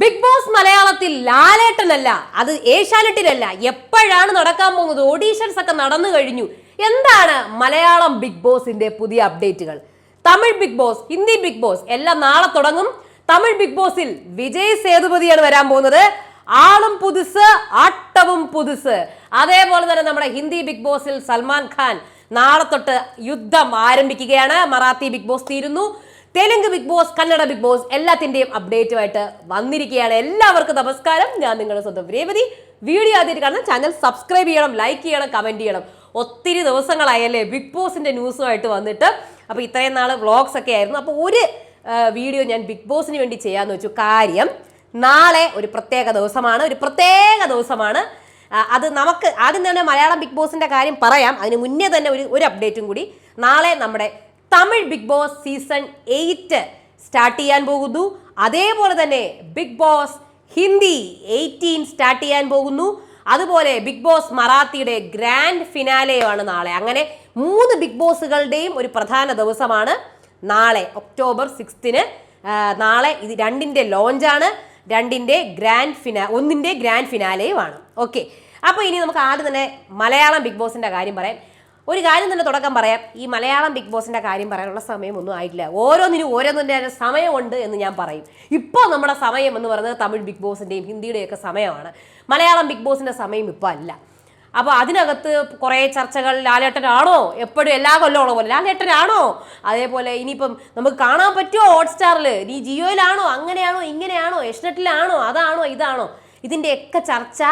Big boss മലയാളത്തിൽ ലാലേട്ടനല്ല അത് ഏഷ്യാനെറ്റിലല്ല. എപ്പോഴാണ് നടക്കാൻ പോകുന്നത്? ഓഡീഷൻസ് ഒക്കെ നടന്നു കഴിഞ്ഞു. എന്താണ് മലയാളം ബിഗ് ബോസിന്റെ പുതിയ അപ്ഡേറ്റുകൾ? Tamil Bigg Boss Hindi Bigg Boss എല്ലാം നാളെ തുടങ്ങും. തമിഴ് ബിഗ് ബോസിൽ വിജയ് സേതുപതിയാണ് വരാൻ പോകുന്നത്. ആളും പുതുസ് ആട്ടവും പുതുസ്. അതേപോലെ തന്നെ നമ്മുടെ ഹിന്ദി ബിഗ് ബോസിൽ സൽമാൻ ഖാൻ നാളെ തൊട്ട് യുദ്ധം ആരംഭിക്കുകയാണ്. മറാത്തി ബിഗ് ബോസ് തീരുന്നു. Telugu Bigg Boss Kannada Bigg Boss എല്ലാത്തിന്റെയും അപ്ഡേറ്റുമായിട്ട് വന്നിരിക്കുകയാണ്. എല്ലാവർക്കും നമസ്കാരം. ഞാൻ നിങ്ങളുടെ സ്വന്തം രേവതി. വീഡിയോ ആദ്യമായിട്ട് കാണുന്ന ചാനൽ സബ്സ്ക്രൈബ് ചെയ്യണം ലൈക്ക് ചെയ്യണം കമന്റ് ചെയ്യണം. ഒത്തിരി ദിവസങ്ങളായല്ലേ ബിഗ് ബോസിന്റെ ന്യൂസുമായിട്ട് വന്നിട്ട്. അപ്പോൾ ഇത്രയും നാൾ വ്ളോഗ്സ് ഒക്കെ ആയിരുന്നു. അപ്പോൾ ഒരു വീഡിയോ ഞാൻ ബിഗ് ബോസിന് വേണ്ടി ചെയ്യാന്ന് വെച്ചു. കാര്യം നാളെ ഒരു പ്രത്യേക ദിവസമാണ്. ഒരു പ്രത്യേക ദിവസമാണ്. അത് നമുക്ക് ആദ്യം തന്നെ മലയാളം ബിഗ് ബോസിന്റെ കാര്യം പറയാം. അതിന് മുന്നേ തന്നെ ഒരു ഒരു അപ്ഡേറ്റും കൂടി. നാളെ നമ്മുടെ Tamil Bigg Boss season eight start ചെയ്യാൻ പോകുന്നു. അതേപോലെ തന്നെ Bigg Boss Hindi eighteen start ചെയ്യാൻ പോകുന്നു. അതുപോലെ ബിഗ് ബോസ് മറാത്തിയുടെ ഗ്രാൻഡ് ഫിനാലെയാണ് നാളെ. അങ്ങനെ മൂന്ന് ബിഗ് ബോസുകളുടെയും ഒരു പ്രധാന ദിവസമാണ് നാളെ ഒക്ടോബർ സിക്സ്തിന് നാളെ ഇത് രണ്ടിന്റെ ലോഞ്ചാണ്. രണ്ടിന്റെ ഗ്രാൻഡ് ഫിനാ ഒന്നിന്റെ ഗ്രാൻഡ് ഫിനാലെയുമാണ്. ഓക്കെ. അപ്പോൾ ഇനി നമുക്ക് ആദ്യം തന്നെ മലയാളം ബിഗ് ബോസിന്റെ കാര്യം പറയാം. ഒരു കാര്യം തന്നെ തുടക്കം പറയാം. ഈ മലയാളം ബിഗ് ബോസിന്റെ കാര്യം പറയാനുള്ള സമയമൊന്നും ആയിട്ടില്ല. ഓരോന്നിനും ഓരോന്നിന്റെ സമയമുണ്ട് എന്ന് ഞാൻ പറയും. ഇപ്പോൾ നമ്മുടെ സമയം എന്ന് പറയുന്നത് തമിഴ് ബിഗ് ബോസിന്റെയും ഹിന്ദിയുടെയും ഒക്കെ സമയമാണ്. മലയാളം ബിഗ് ബോസിന്റെ സമയം ഇപ്പോൾ അല്ല. അപ്പോൾ അതിനകത്ത് കുറേ ചർച്ചകൾ ലാലേട്ടനാണോ? എപ്പോഴും എല്ലാ കൊല്ലമുള്ള പോലെ. ലാലേട്ടനാണോ? അതേപോലെ ഇനിയിപ്പം നമുക്ക് കാണാൻ പറ്റുമോ ഹോട്ട്സ്റ്റാറിൽ നീ ജിയോയിലാണോ? അങ്ങനെയാണോ? ഇങ്ങനെയാണോ? എഷ്നെറ്റിലാണോ അതാണോ? ഇതാണോ? ഇതിന്റെയൊക്കെ ചർച്ച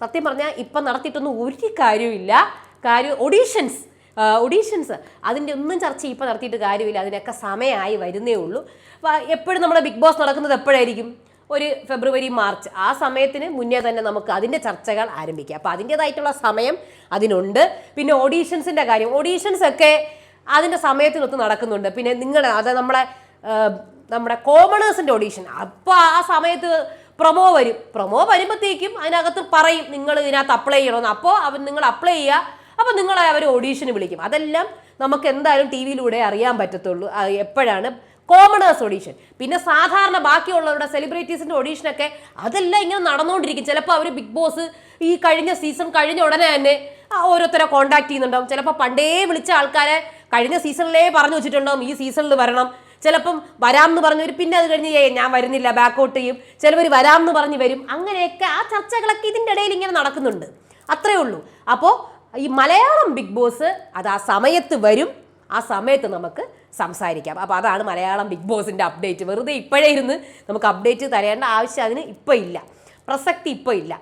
സത്യം പറഞ്ഞാൽ ഇപ്പം നടത്തിയിട്ടൊന്നും ഒരു കാര്യമില്ല കാര്യം ഒഡീഷൻസ് ഒഡീഷൻസ് അതിന്റെ ഒന്നും ചർച്ച ഇപ്പോൾ നടത്തിയിട്ട് കാര്യമില്ല. അതിനൊക്കെ സമയമായി വരുന്നേ ഉള്ളൂ. എപ്പോഴും നമ്മുടെ ബിഗ് ബോസ് നടക്കുന്നത് എപ്പോഴായിരിക്കും? ഒരു ഫെബ്രുവരി മാർച്ച് ആ സമയത്തിന് മുന്നേ തന്നെ നമുക്ക് അതിന്റെ ചർച്ചകൾ ആരംഭിക്കാം. അപ്പോൾ അതിന്റേതായിട്ടുള്ള സമയം അതിനുണ്ട്. പിന്നെ ഓഡീഷൻസിന്റെ കാര്യം. ഓഡീഷൻസ് ഒക്കെ അതിന്റെ സമയത്തിനൊത്ത് നടക്കുന്നുണ്ട്. പിന്നെ നിങ്ങൾ അത് നമ്മളെ നമ്മുടെ കോമണേഴ്സിന്റെ ഓഡീഷൻ അപ്പോൾ ആ സമയത്ത് പ്രൊമോ വരും. പ്രൊമോ വരുമ്പോഴത്തേക്കും അതിനകത്ത് പറയും നിങ്ങൾ ഇതിനകത്ത് അപ്ലൈ ചെയ്യണമെന്ന്. അപ്പോൾ അവൻ നിങ്ങൾ അപ്ലൈ ചെയ്യുക. അപ്പോൾ നിങ്ങളെ അവർ ഓഡീഷന് വിളിക്കും. അതെല്ലാം നമുക്ക് എന്തായാലും ടി വിയിലൂടെ അറിയാൻ പറ്റത്തുള്ളൂ. എപ്പോഴാണ്? കോമണേഴ്സ് ഓഡീഷൻ പിന്നെ സാധാരണ ബാക്കിയുള്ളവരുടെ സെലിബ്രിറ്റീസിന്റെ ഓഡീഷനൊക്കെ അതെല്ലാം ഇങ്ങനെ നടന്നുകൊണ്ടിരിക്കും ചിലപ്പോൾ അവർ ബിഗ് ബോസ് ഈ കഴിഞ്ഞ സീസൺ കഴിഞ്ഞ ഉടനെ തന്നെ ഓരോരുത്തരെ കോണ്ടാക്ട് ചെയ്യുന്നുണ്ടാവും. ചിലപ്പോൾ പണ്ടേ വിളിച്ച ആൾക്കാരെ കഴിഞ്ഞ സീസണിലേ പറഞ്ഞു വെച്ചിട്ടുണ്ടാവും. ഈ സീസണിൽ വരണം. ചിലപ്പം വരാമെന്ന് പറഞ്ഞവർ പിന്നെ അത് കഴിഞ്ഞ് ഏ ഞാൻ വരുന്നില്ല. ബാക്കൗട്ട് ചെയ്യും. ചിലവർ വരാമെന്ന് പറഞ്ഞ് വരും. അങ്ങനെയൊക്കെ ആ ചർച്ചകളൊക്കെ ഇതിന്റെ ഇടയിൽ ഇങ്ങനെ നടക്കുന്നുണ്ട്. അത്രേ ഉള്ളൂ. അപ്പോൾ ഈ മലയാളം ബിഗ് ബോസ് അത് ആ സമയത്ത് വരും. ആ സമയത്ത് നമുക്ക് സംസാരിക്കാം. അപ്പോൾ അതാണ് മലയാളം ബിഗ് ബോസിന്റെ അപ്ഡേറ്റ്. വെറുതെ ഇപ്പോഴേ ഇരുന്ന് നമുക്ക് അപ്ഡേറ്റ് തരേണ്ട ആവശ്യം അതിന് ഇപ്പോൾ ഇല്ല. പ്രസക്തി ഇപ്പോൾ ഇല്ല.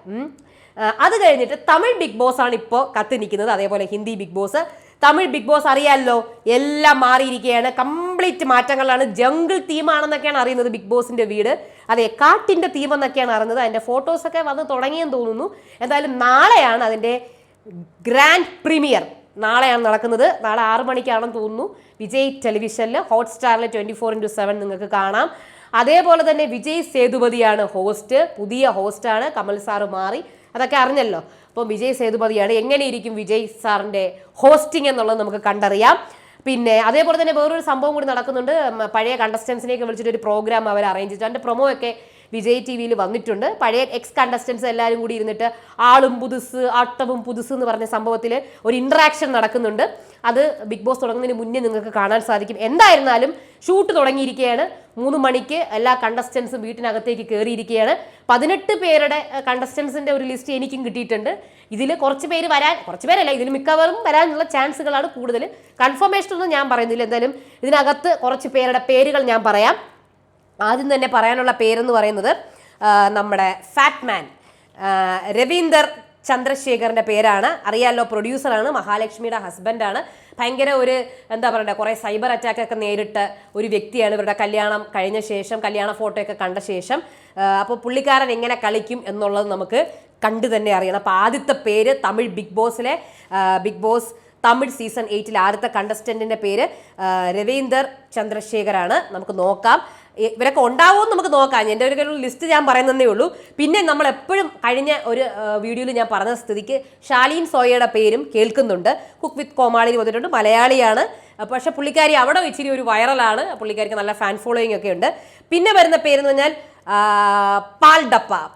അത് കഴിഞ്ഞിട്ട് തമിഴ് ബിഗ് ബോസ് ആണ് ഇപ്പോൾ കത്തി നിൽക്കുന്നത്. അതേപോലെ Hindi Bigg Boss. Tamil Bigg Boss അറിയാമല്ലോ എല്ലാം മാറിയിരിക്കുകയാണ്. കംപ്ലീറ്റ് മാറ്റങ്ങളാണ് ജംഗിൾ തീമാണെന്നൊക്കെയാണ് അറിയുന്നത് ബിഗ് ബോസിന്റെ വീട്. അതെ കാട്ടിന്റെ തീമെന്നൊക്കെയാണ് അറിയുന്നത്. അതിന്റെ ഫോട്ടോസൊക്കെ വന്ന് തുടങ്ങിയെന്ന് തോന്നുന്നു. എന്തായാലും നാളെയാണ് അതിന്റെ ഗ്രാൻഡ് പ്രീമിയർ നാളെയാണ് നടക്കുന്നത്. നാളെ ആറു മണിക്കാണെന്ന് തോന്നുന്നു. വിജയ് ടെലിവിഷനിൽ ഹോട്ട്സ്റ്റാറിൽ ട്വന്റി ഫോർ ഇന്റു സെവൻ നിങ്ങൾക്ക് കാണാം. അതേപോലെ തന്നെ വിജയ് സേതുപതിയാണ് ഹോസ്റ്റ് പുതിയ ഹോസ്റ്റാണ് കമൽ സാറ് മാറി. അതൊക്കെ അറിഞ്ഞല്ലോ. അപ്പോൾ വിജയ് സേതുപതിയാണ് എങ്ങനെയിരിക്കും വിജയ് സാറിന്റെ ഹോസ്റ്റിംഗ് എന്നുള്ളത് നമുക്ക് കണ്ടറിയാം. പിന്നെ അതേപോലെ തന്നെ വേറൊരു സംഭവം കൂടി നടക്കുന്നുണ്ട്. പഴയ കണ്ടസ്റ്റൻസിനെയൊക്കെ വിളിച്ചിട്ട് ഒരു പ്രോഗ്രാം അവർ അറേഞ്ച് ചെയ്തു. അതിന്റെ പ്രൊമോ ഒക്കെ വിജയ് ടി വിയിൽ വന്നിട്ടുണ്ട്. പഴയ എക്സ് കണ്ടസ്റ്റൻസ് എല്ലാവരും കൂടി ഇരുന്നിട്ട് ആളും പുതുസ് ആട്ടവും പുതുസ് എന്ന് പറഞ്ഞ സംഭവത്തിൽ ഒരു ഇൻട്രാക്ഷൻ നടക്കുന്നുണ്ട്. അത് ബിഗ് ബോസ് തുടങ്ങുന്നതിന് മുന്നേ നിങ്ങൾക്ക് കാണാൻ സാധിക്കും. എന്തായിരുന്നാലും ഷൂട്ട് തുടങ്ങിയിരിക്കുകയാണ്. മൂന്ന് മണിക്ക് എല്ലാ കണ്ടസ്റ്റൻസും വീട്ടിനകത്തേക്ക് കയറിയിരിക്കുകയാണ് പതിനെട്ട് പേരുടെ കണ്ടസ്റ്റൻസിന്റെ ഒരു ലിസ്റ്റ് എനിക്കും കിട്ടിയിട്ടുണ്ട്. ഇതിൽ കുറച്ച് പേര് വരാൻ കുറച്ച് പേരല്ല ഇതിൽ മിക്കവാറും വരാനുള്ള ചാൻസുകളാണ് കൂടുതൽ. കൺഫർമേഷൻ ഒന്നും ഞാൻ പറയുന്നില്ല. എന്തായാലും ഇതിനകത്ത് കുറച്ച് പേരുടെ പേരുകൾ ഞാൻ പറയാം. ആദ്യം തന്നെ പറയാനുള്ള പേരെന്ന് പറയുന്നത് നമ്മുടെ ഫാറ്റ്മാൻ രവീന്ദർ ചന്ദ്രശേഖറിന്റെ പേരാണ്. അറിയാലോ പ്രൊഡ്യൂസറാണ് മഹാലക്ഷ്മിയുടെ ഹസ്ബൻഡാണ് ഭയങ്കര ഒരു എന്താ പറയണ്ടേ കുറേ സൈബർ അറ്റാക്കൊക്കെ നേരിട്ട ഒരു വ്യക്തിയാണ്. ഇവരുടെ കല്യാണം കഴിഞ്ഞ ശേഷം കല്യാണ ഫോട്ടോയൊക്കെ കണ്ട ശേഷം അപ്പോൾ പുള്ളിക്കാരൻ എങ്ങനെ കളിക്കും എന്നുള്ളത് നമുക്ക് കണ്ടു തന്നെ അറിയണം. അപ്പോൾ ആദ്യത്തെ പേര് തമിഴ് ബിഗ് ബോസിലെ ബിഗ് ബോസ് തമിഴ് സീസൺ എയ്റ്റിൽ ആദ്യത്തെ കണ്ടസ്റ്റന്റിന്റെ പേര് രവീന്ദർ ചന്ദ്രശേഖരാണ്. നമുക്ക് നോക്കാം. ഇവരൊക്കെ ഉണ്ടാവുമെന്ന് നമുക്ക് നോക്കാം. എന്റെ ഒരു ലിസ്റ്റ് ഞാൻ പറയുന്നതേ ഉള്ളൂ. പിന്നെ നമ്മൾ എപ്പോഴും കഴിഞ്ഞ ഒരു വീഡിയോയിൽ ഞാൻ പറഞ്ഞ സ്ഥിതിക്ക് ഷാലീൻ സോയയുടെ പേരും കേൾക്കുന്നുണ്ട്. കുക്ക് വിത്ത് കോമാളിയിൽ വന്നിട്ടുണ്ട്. മലയാളിയാണ്. പക്ഷേ പുള്ളിക്കാരി അവിടെ ഇച്ചിരി ഒരു വൈറലാണ് പുള്ളിക്കാരിക്ക് നല്ല ഫാൻ ഫോളോയിങ് ഒക്കെ ഉണ്ട്. പിന്നെ വരുന്ന പേരെന്ന് പറഞ്ഞാൽ ആ,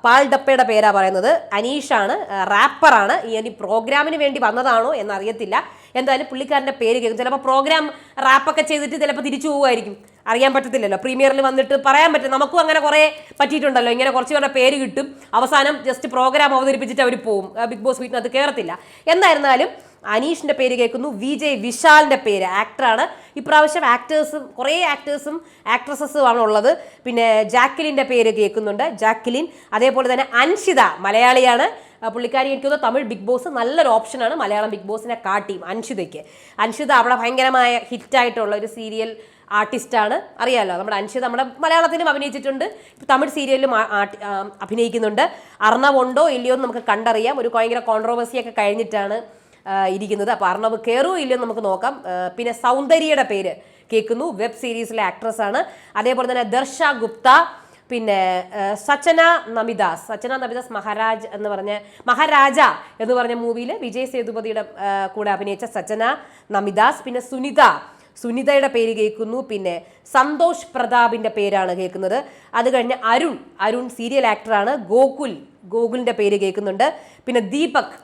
പാൽഡപ്പയുടെ പേരാ പറയുന്നത്. അനീഷാണ് റാപ്പറാണ്. ഇനി പ്രോഗ്രാമിന് വേണ്ടി വന്നതാണോ എന്നറിയത്തില്ല. എന്തായാലും പുള്ളിക്കാരന്റെ പേര് കേൾക്കും. ചിലപ്പോൾ പ്രോഗ്രാം റാപ്പൊക്കെ ചെയ്തിട്ട് ചിലപ്പോൾ തിരിച്ചു പോകുമായിരിക്കും അറിയാൻ പറ്റത്തില്ലല്ലോ. പ്രീമിയറിൽ വന്നിട്ട് പറയാൻ പറ്റും. നമുക്കും അങ്ങനെ കുറേ പറ്റിയിട്ടുണ്ടല്ലോ. ഇങ്ങനെ കുറച്ച് പേരുടെ പേര് കിട്ടും. അവസാനം ജസ്റ്റ് പ്രോഗ്രാം അവതരിപ്പിച്ചിട്ട് അവർ പോവും. ബിഗ് ബോസ് വീട്ടിനകത്ത് കയറത്തില്ല എന്തായിരുന്നാലും അനീഷിന്റെ പേര് കേൾക്കുന്നു. വി ജെ വിശാലിന്റെ പേര് ആക്ടറാണ് ഇപ്രാവശ്യം ആക്ടേഴ്സും കുറേ ആക്ടേഴ്സും ആക്ട്രസസും ആണ് ഉള്ളത്. പിന്നെ ജാക്കിലിന്റെ പേര് കേൾക്കുന്നുണ്ട്. ജാക്കിലിൻ അതേപോലെ തന്നെ അൻഷിത മലയാളിയാണ്. പുള്ളിക്കാരി എനിക്ക് തോന്നുന്നു തമിഴ് ബിഗ് ബോസ് നല്ലൊരു ഓപ്ഷനാണ് മലയാളം ബിഗ് ബോസിനെ കാട്ടിയും അൻഷിതയ്ക്ക്. അൻഷിത അവിടെ ഭയങ്കരമായ ഹിറ്റായിട്ടുള്ള ഒരു സീരിയൽ ആർട്ടിസ്റ്റാണ് അറിയാമല്ലോ നമ്മുടെ അൻഷിത നമ്മുടെ മലയാളത്തിലും അഭിനയിച്ചിട്ടുണ്ട്. തമിഴ് സീരിയലിലും അഭിനയിക്കുന്നുണ്ട്. അർണവ് ഉണ്ടോ ഇല്ലയോ എന്ന് നമുക്ക് കണ്ടറിയാം. ഒരു ഭയങ്കര കോൺട്രവേഴ്സിയൊക്കെ കഴിഞ്ഞിട്ടാണ് ഇരിക്കുന്നത്. അപ്പോൾ അർണവ് കയറുമോ ഇല്ലയോ നമുക്ക് നോക്കാം. പിന്നെ സൗന്ദര്യയുടെ പേര് കേൾക്കുന്നു. വെബ് സീരീസിലെ ആക്ട്രസ് ആണ്. അതേപോലെ തന്നെ ദർശ ഗുപ്ത പിന്നെ സച്ചന നമിദാസ്. സച്ചന നമിദാസ് മഹാരാജ് എന്ന് പറഞ്ഞ മഹാരാജ എന്ന് പറഞ്ഞ മൂവിയിൽ വിജയ് സേതുപതിയുടെ കൂടെ അഭിനയിച്ച സച്ചന നമിദാസ്. പിന്നെ സുനിത സുനിതയുടെ പേര് കേൾക്കുന്നു. പിന്നെ സന്തോഷ് പ്രതാപിന്റെ പേരാണ് കേൾക്കുന്നത്. അത് കഴിഞ്ഞ് അരുൺ അരുൺ സീരിയൽ ആക്ടറാണ് ഗോകുൽ ഗോകുലിന്റെ പേര് കേൾക്കുന്നുണ്ട്. പിന്നെ ദീപക്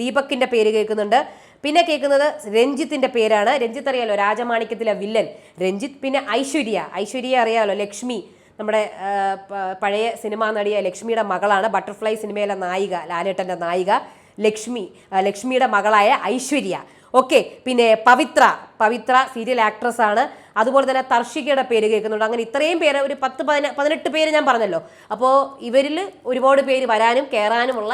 ദീപക്കിന്റെ പേര് കേൾക്കുന്നുണ്ട്. പിന്നെ കേൾക്കുന്നത് രഞ്ജിത്തിന്റെ പേരാണ്. രഞ്ജിത്ത് അറിയാലോ രാജമാണിക്യത്തിലെ വില്ലൻ. രഞ്ജിത്ത് പിന്നെ ഐശ്വര്യ. ഐശ്വര്യ അറിയാലോ ലക്ഷ്മി. നമ്മുടെ പഴയ സിനിമാ നടിയ ലക്ഷ്മിയുടെ മകളാണ്. ബട്ടർഫ്ലൈ സിനിമയിലെ നായിക ലാലേട്ടന്റെ നായിക ലക്ഷ്മി ലക്ഷ്മിയുടെ മകളായ ഐശ്വര്യ. ഓക്കെ പിന്നെ പവിത്ര. പവിത്ര സീരിയൽ ആക്ട്രസ് ആണ് അതുപോലെ തന്നെ തർഷികയുടെ പേര് കേൾക്കുന്നുണ്ട്. അങ്ങനെ ഇത്രയും പേര് ഒരു പത്ത് പതിന പതിനെട്ട് പേര് ഞാൻ പറഞ്ഞല്ലോ. അപ്പോൾ ഇവരിൽ ഒരുപാട് പേര് വരാനും കയറാനുമുള്ള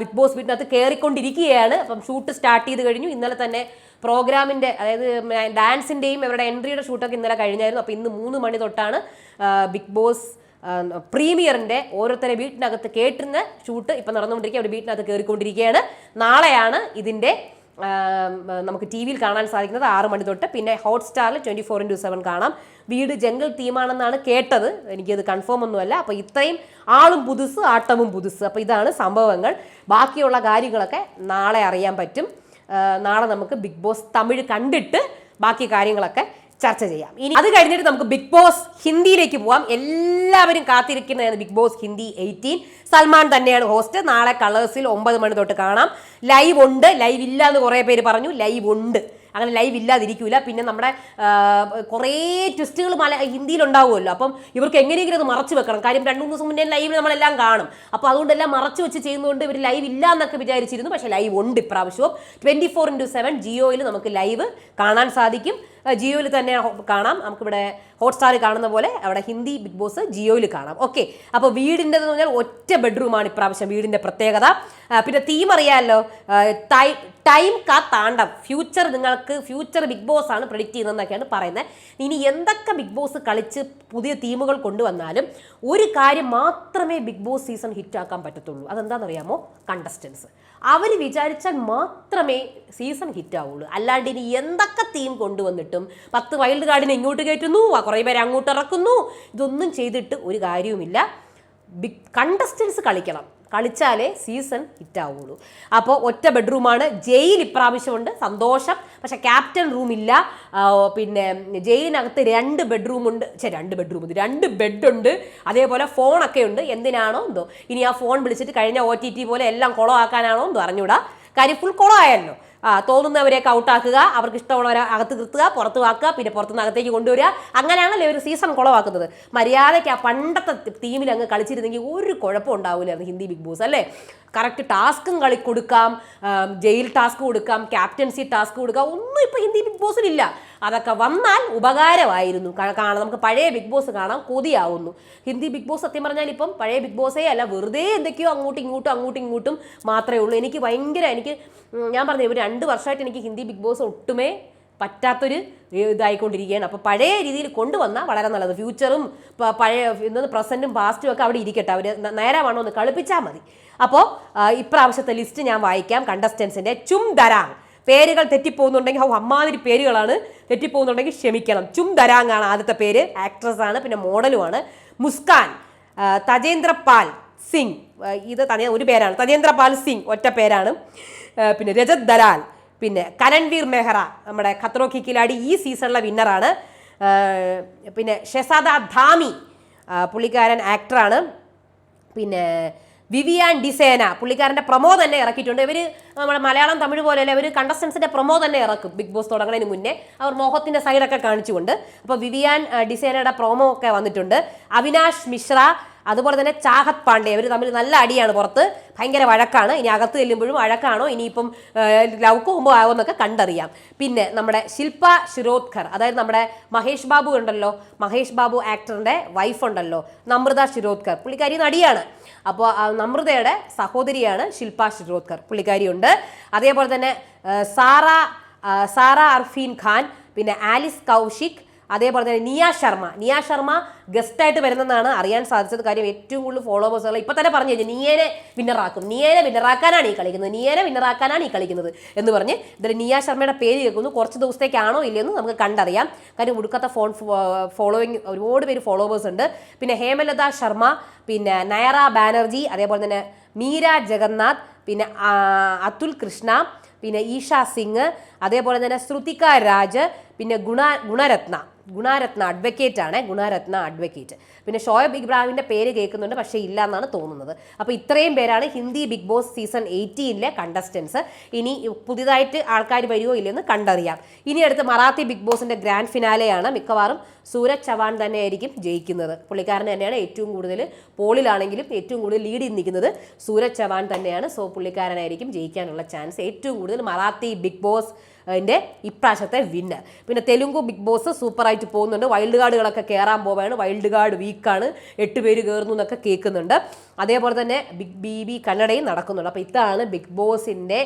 ബിഗ് ബോസ് വീട്ടിനകത്ത് കയറിക്കൊണ്ടിരിക്കുകയാണ് അപ്പം ഷൂട്ട് സ്റ്റാർട്ട് ചെയ്ത് കഴിഞ്ഞു. ഇന്നലെ തന്നെ പ്രോഗ്രാമിന്റെ അതായത് ഡാൻസിന്റെയും ഇവരുടെ എൻട്രിയുടെ ഷൂട്ടൊക്കെ ഇന്നലെ കഴിഞ്ഞായിരുന്നു. അപ്പോൾ ഇന്ന് മൂന്ന് മണി തൊട്ടാണ് ബിഗ് ബോസ് പ്രീമിയറിന്റെ ഓരോരുത്തരെ വീട്ടിനകത്ത് കേട്ടുന്ന ഷൂട്ട് ഇപ്പം നടന്നുകൊണ്ടിരിക്കുക അവർ വീട്ടിനകത്ത് കയറിക്കൊണ്ടിരിക്കുകയാണ് നാളെയാണ് ഇതിന്റെ നമുക്ക് ടി വിയിൽ കാണാൻ സാധിക്കുന്നത് ആറ് മണി തൊട്ട് പിന്നെ ഹോട്ട്സ്റ്റാറിൽ ട്വന്റി ഫോർ ഇന്റു സെവൻ കാണാം. വീട് ജംഗിൾ തീമാണെന്നാണ് കേട്ടത്. എനിക്കത് കൺഫേം ഒന്നുമല്ല. അപ്പോൾ ഇത്രയും ആളും പുതുസ് ആട്ടവും പുതുസ്. അപ്പോൾ ഇതാണ് സംഭവങ്ങൾ. ബാക്കിയുള്ള കാര്യങ്ങളൊക്കെ നാളെ അറിയാൻ പറ്റും. നാളെ നമുക്ക് ബിഗ് ബോസ് തമിഴ് കണ്ടിട്ട് ബാക്കി കാര്യങ്ങളൊക്കെ ചർച്ച ചെയ്യാം. ഇനി അത് കഴിഞ്ഞിട്ട് നമുക്ക് ബിഗ് ബോസ് ഹിന്ദിയിലേക്ക് പോവാം. എല്ലാവരും കാത്തിരിക്കുന്നതാണ് Bigg Boss Hindi eighteen. Salman തന്നെയാണ് ഹോസ്റ്റ് നാളെ കളേഴ്സിൽ ഒമ്പത് മണി തൊട്ട് കാണാം. ലൈവ് ഉണ്ട്. ലൈവ് ഇല്ല എന്ന് കുറേ പേര് പറഞ്ഞു. ലൈവ് ഉണ്ട്. അങ്ങനെ ലൈവ് ഇല്ലാതിരിക്കൂല. പിന്നെ നമ്മുടെ കുറേ ട്വിസ്റ്റുകൾ മല ഹിന്ദിയിൽ ഉണ്ടാവുമല്ലോ അപ്പം ഇവർക്ക് എങ്ങനെയെങ്കിലും അത് മറച്ചു വെക്കണം. കാര്യം രണ്ട് മൂന്ന് ദിവസം മുന്നേ ലൈവ് നമ്മളെല്ലാം കാണും. അപ്പോൾ അതുകൊണ്ടെല്ലാം മറച്ചു വെച്ച് ചെയ്യുന്നതുകൊണ്ട് ഇവർ ലൈവ് ഇല്ല എന്നൊക്കെ വിചാരിച്ചിരുന്നു. പക്ഷേ ലൈവ് ഉണ്ട് ഇപ്രാവശ്യവും. ട്വന്റി ഫോർ ഇന്റു സെവൻ ജിയോയിൽ നമുക്ക് ലൈവ് കാണാൻ സാധിക്കും. ജിയോയിൽ തന്നെ കാണാം. നമുക്കിവിടെ ഹോട്ട്സ്റ്റാർ കാണുന്ന പോലെ അവിടെ ഹിന്ദി ബിഗ് ബോസ് ജിയോയിൽ കാണാം. ഓക്കെ അപ്പോൾ വീടിന്റെ എന്ന് പറഞ്ഞാൽ ഒറ്റ ബെഡ്റൂമാണ് ഇപ്രാവശ്യം വീടിന്റെ പ്രത്യേകത. പിന്നെ തീം അറിയാമല്ലോ തൈ ടൈം കാ താണ്ടം. ഫ്യൂച്ചർ നിങ്ങൾക്ക് ഫ്യൂച്ചർ ബിഗ് ബോസ് ആണ് പ്രഡിക്റ്റ് ചെയ്യുന്നതെന്നൊക്കെയാണ് പറയുന്നത്. ഇനി എന്തൊക്കെ ബിഗ് ബോസ് കളിച്ച് പുതിയ തീമുകൾ കൊണ്ടുവന്നാലും ഒരു കാര്യം മാത്രമേ ബിഗ് ബോസ് സീസൺ ഹിറ്റാക്കാൻ പറ്റത്തുള്ളൂ. അതെന്താണെന്നറിയാമോ? കണ്ടസ്റ്റൻസ് അവർ വിചാരിച്ചാൽ മാത്രമേ സീസൺ ഹിറ്റ് ആവുള്ളൂ. അല്ലാണ്ട് ഇനി എന്തൊക്കെ തീം കൊണ്ടുവന്നിട്ടും പത്ത് വൈൽഡ് കാർഡിനെ ഇങ്ങോട്ട് കയറ്റുന്നു. കുറേ പേരെ അങ്ങോട്ട് ഇറക്കുന്നു. ഇതൊന്നും ചെയ്തിട്ട് ഒരു കാര്യവുമില്ല. ബിഗ് കണ്ടസ്റ്റൻസ് കളിക്കണം. കളിച്ചാലേ സീസൺ ഹിറ്റാവുള്ളൂ അപ്പോൾ ഒറ്റ ബെഡ്റൂമാണ് ജയിൽ ഇപ്രാവശ്യമുണ്ട്. സന്തോഷം. പക്ഷെ ക്യാപ്റ്റൻ റൂം ഇല്ല. പിന്നെ ജയിലിനകത്ത് രണ്ട് ബെഡ്റൂമുണ്ട് ചേ രണ്ട് ബെഡ്റൂം ഉണ്ട്. രണ്ട് ബെഡുണ്ട് അതേപോലെ ഫോണൊക്കെ ഉണ്ട്. എന്തിനാണോ എന്തോ. ഇനി ആ ഫോൺ വിളിച്ചിട്ട് കഴിഞ്ഞ ഒ ടി ടി പോലെ എല്ലാം കുളമാക്കാനാണോ എന്തോ അറിഞ്ഞൂടാ. കാര്യം ഫുൾ കുളമായല്ലോ. ആ തോന്നുന്നവരെയൊക്കെ ഔട്ടാക്കുക അവർക്ക് ഇഷ്ടമുള്ളവരെ അകത്ത് നിർത്തുക പുറത്ത് വാക്കുക പിന്നെ പുറത്തുനിന്ന് അകത്തേക്ക് കൊണ്ടുവരിക. അങ്ങനെയാണല്ലോ ഒരു സീസൺ കുളവാക്കുന്നത്. മര്യാദയ്ക്ക് ആ പണ്ടത്തെ ടീമിൽ അങ്ങ് കളിച്ചിരുന്നെങ്കിൽ ഒരു കുഴപ്പം ഉണ്ടാവില്ലായിരുന്നു ഹിന്ദി ബിഗ് ബോസ് അല്ലേ? കറക്റ്റ് ടാസ്കും കളി കൊടുക്കാം ജയിൽ ടാസ്ക് കൊടുക്കാം ക്യാപ്റ്റൻസി ടാസ്ക് കൊടുക്കാം. ഒന്നും ഇപ്പോൾ ഹിന്ദി ബിഗ് ബോസിലില്ല അതൊക്കെ വന്നാൽ ഉപകാരമായിരുന്നു. കാണാം. നമുക്ക് പഴയ ബിഗ് ബോസ് കാണാം കൊതിയാവുന്നു. ഹിന്ദി ബിഗ് ബോസ് സത്യം പറഞ്ഞാൽ ഇപ്പം പഴയ ബിഗ് ബോസേ അല്ല. വെറുതെ എന്തൊക്കെയോ അങ്ങോട്ടും ഇങ്ങോട്ടും അങ്ങോട്ടും ഇങ്ങോട്ടും മാത്രമേ ഉള്ളൂ. എനിക്ക് ഭയങ്കര എനിക്ക് ഞാൻ പറഞ്ഞു ഒരു രണ്ട് വർഷമായിട്ട് എനിക്ക് ഹിന്ദി ബിഗ് ബോസ് ഒട്ടുമേ പറ്റാത്തൊരു ഇതായിക്കൊണ്ടിരിക്കുകയാണ്. അപ്പോൾ പഴയ രീതിയിൽ കൊണ്ടുവന്നാൽ വളരെ നല്ലത്. ഫ്യൂച്ചറും പഴയ ഇന്നത് പ്രസന്റും പാസ്റ്റും ഒക്കെ അവിടെ ഇരിക്കട്ടെ. അവർ നേരെ വേണോ ഒന്ന് കളിപ്പിച്ചാൽ മതി. അപ്പോൾ ഇപ്രാവശ്യത്തെ ലിസ്റ്റ് ഞാൻ വായിക്കാം. കണ്ടസ്റ്റൻസിന്റെ ചും ദരാങ് പേരുകൾ തെറ്റിപ്പോകുന്നുണ്ടെങ്കിൽ ഹൗ അമ്മാതിരി പേരുകളാണ് തെറ്റിപ്പോകുന്നുണ്ടെങ്കിൽ ക്ഷമിക്കണം. ചും ദരാങ് ആണ് ആദ്യത്തെ പേര്. ആക്ട്രസ് ആണ് പിന്നെ മോഡലുമാണ്. മുസ്കാൻ തജേന്ദ്രപാൽ തജേന്ദ്ര പാൽ സിംഗ് ഇത് ഒരു പേരാണ്. തജേന്ദ്രപാൽ സിംഗ് ഒറ്റ പേരാണ്. പിന്നെ രജത് ദലാൽ. പിന്നെ കരൺവീർ മെഹ്റ നമ്മുടെ ഖത്രോക്കി കിലാടി ഈ സീസണിലെ വിന്നറാണ്. പിന്നെ ഷെസാദ ധാമി പുള്ളിക്കാരൻ ആക്ടറാണ്. പിന്നെ വിവിയാൻ ഡിസേന പുള്ളിക്കാരന്റെ പ്രൊമോ തന്നെ ഇറക്കിയിട്ടുണ്ട്. ഇവർ നമ്മുടെ മലയാളം തമിഴ് പോലെയല്ല ഇവർ കണ്ടസ്റ്റൻസിന്റെ പ്രൊമോ തന്നെ ഇറക്കും ബിഗ് ബോസ് തുടങ്ങുന്നതിന് മുന്നേ. അവർ മോഹത്തിന്റെ സൈഡൊക്കെ കാണിച്ചുകൊണ്ട്. അപ്പോൾ വിവിയാൻ ഡിസേനയുടെ പ്രൊമോ ഒക്കെ വന്നിട്ടുണ്ട്. അവിനാഷ് മിശ്ര അതുപോലെ തന്നെ ചാഹത് പാണ്ഡെ അവർ തമ്മിൽ നല്ല അടിയാണ് പുറത്ത്. ഭയങ്കര വഴക്കാണ്. ഇനി അകത്ത് ചെല്ലുമ്പോഴും വഴക്കാണോ? ഇനിയിപ്പം ലവ് കോമ്പോ എന്നൊക്കെ കണ്ടറിയാം. പിന്നെ നമ്മുടെ ശില്പ ശിരോദ്കർ അതായത് നമ്മുടെ മഹേഷ് ബാബു ഉണ്ടല്ലോ. മഹേഷ് ബാബു ആക്ടറിന്റെ വൈഫ് ഉണ്ടല്ലോ. നമ്രത ശിരോദ്കർ പുള്ളിക്കാരി നടിയാണ്. അപ്പോൾ നമ്രതയുടെ സഹോദരിയാണ് ശില്പ ശിരോദ്കർ പുള്ളിക്കാരിയുണ്ട് അതേപോലെ തന്നെ സാറ സാറ അർഫീൻ ഖാൻ പിന്നെ ആലിസ് കൗശിക് അതേപോലെ തന്നെ നിയ ശർമ്മ. നിയ ശർമ്മ ഗസ്റ്റായിട്ട് വരുന്നതെന്നാണ് അറിയാൻ സാധിച്ചത്. കാര്യം ഏറ്റവും കൂടുതൽ ഫോളോവേഴ്സുകൾ ഇപ്പൊ തന്നെ പറഞ്ഞു കഴിഞ്ഞാൽ നിയേനെ വിന്നറാക്കും നിയേനെ വിന്നറാക്കാനാണ് ഈ കളിക്കുന്നത്. നിയേനെ വിന്നറാക്കാനാണ് ഈ കളിക്കുന്നത് എന്ന് പറഞ്ഞ് ഇതിൽ നിയ ശർമ്മയുടെ പേര് കേൾക്കുന്നു. കുറച്ച് ദിവസത്തേക്കാണോ ഇല്ലയെന്ന് നമുക്ക് കണ്ടറിയാം. കാര്യം ഉടുക്കത്തെ ഫോൺ ഫോളോയിങ് ഒരുപാട് പേര് ഫോളോവേഴ്സ് ഉണ്ട്. പിന്നെ ഹേമലത ശർമ്മ പിന്നെ നയറ ബാനർജി അതേപോലെ തന്നെ മീര ജഗന്നാഥ് പിന്നെ അതുൽ കൃഷ്ണ പിന്നെ ഈഷ സിംഗ് അതേപോലെ തന്നെ ശ്രുതിക രാജ് പിന്നെ ഗുണ ഗുണരത്ന. ഗുണരത്ന അഡ്വക്കേറ്റ് ആണ്. ഗുണാരത്ന അഡ്വക്കേറ്റ് പിന്നെ ഷോയബ് ഇബ്രാഹിമിന്റെ പേര് കേൾക്കുന്നുണ്ട് പക്ഷേ ഇല്ല എന്നാണ് തോന്നുന്നത്. അപ്പോൾ ഇത്രയും പേരാണ് ഹിന്ദി ബിഗ് ബോസ് സീസൺ എയ്റ്റീനിലെ കണ്ടസ്റ്റൻസ് ഇനി പുതിയതായിട്ട് ആൾക്കാർ വരുമോ ഇല്ലെന്ന് കണ്ടറിയാം. ഇനി അടുത്ത് മറാത്തി ബിഗ് ബോസിന്റെ ഗ്രാൻഡ് ഫിനാലെയാണ് മിക്കവാറും സൂരജ് ചവാൻ തന്നെയായിരിക്കും ജയിക്കുന്നത്. പുള്ളിക്കാരൻ തന്നെയാണ് ഏറ്റവും കൂടുതൽ പോളിലാണെങ്കിലും ഏറ്റവും കൂടുതൽ ലീഡിൽ നിൽക്കുന്നത് സൂരജ് ചവാൻ തന്നെയാണ്. സോ പുള്ളിക്കാരനായിരിക്കും ജയിക്കാനുള്ള ചാൻസ് ഏറ്റവും കൂടുതൽ മറാത്തി ബിഗ് ബോസ് അതിന്റെ ഇപ്രാവശ്യത്തെ വിന്നർ പിന്നെ തെലുങ്കു ബിഗ് ബോസ് സൂപ്പറായിട്ട് പോകുന്നുണ്ട്. വൈൽഡ് കാർഡുകളൊക്കെ കയറാൻ പോവുകയാണ്. വൈൽഡ് കാർഡ് വീക്കാണ് എട്ട് പേര് കയറുന്നു എന്നൊക്കെ കേൾക്കുന്നുണ്ട്. അതേപോലെ തന്നെ ബിഗ് ബി ബി കന്നഡയും നടക്കുന്നുണ്ട്. അപ്പോൾ ഇതാണ് ബിഗ് ബോസിന്റെ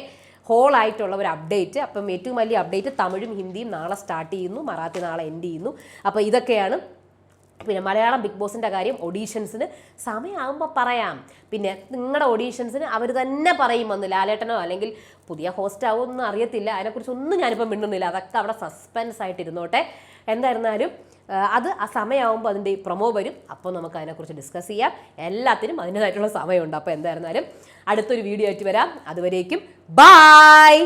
ഹോൾ ആയിട്ടുള്ള ഒരു അപ്ഡേറ്റ് അപ്പം ഏറ്റവും വലിയ അപ്ഡേറ്റ് തമിഴും ഹിന്ദിയും നാളെ സ്റ്റാർട്ട് ചെയ്യുന്നു മറാത്തി നാളെ എൻഡ് ചെയ്യുന്നു. അപ്പോൾ ഇതൊക്കെയാണ്. പിന്നെ മലയാളം ബിഗ് ബോസിന്റെ കാര്യം ഓഡീഷൻസിന് സമയമാകുമ്പോൾ പറയാം. പിന്നെ നിങ്ങളുടെ ഓഡീഷൻസിന് അവർ തന്നെ പറയും വന്ന് ലാലേട്ടനോ അല്ലെങ്കിൽ പുതിയ ഹോസ്റ്റ് ആവുമോ ഒന്നും അറിയത്തില്ല. അതിനെക്കുറിച്ചൊന്നും ഞാനിപ്പോൾ മിണ്ടുന്നില്ല. അതൊക്കെ അവിടെ സസ്പെൻസ് ആയിട്ട് ഇരുന്നോട്ടെ. എന്തായിരുന്നാലും അത് ആ സമയമാകുമ്പോൾ അതിന്റെ പ്രൊമോ വരും. അപ്പോൾ നമുക്ക് അതിനെക്കുറിച്ച് ഡിസ്കസ് ചെയ്യാം. എല്ലാത്തിനും അതിന്റെതായിട്ടുള്ള സമയമുണ്ട്. അപ്പോൾ എന്തായിരുന്നാലും അടുത്തൊരു വീഡിയോ ആയിട്ട് വരാം. അതുവരേക്കും ബായ്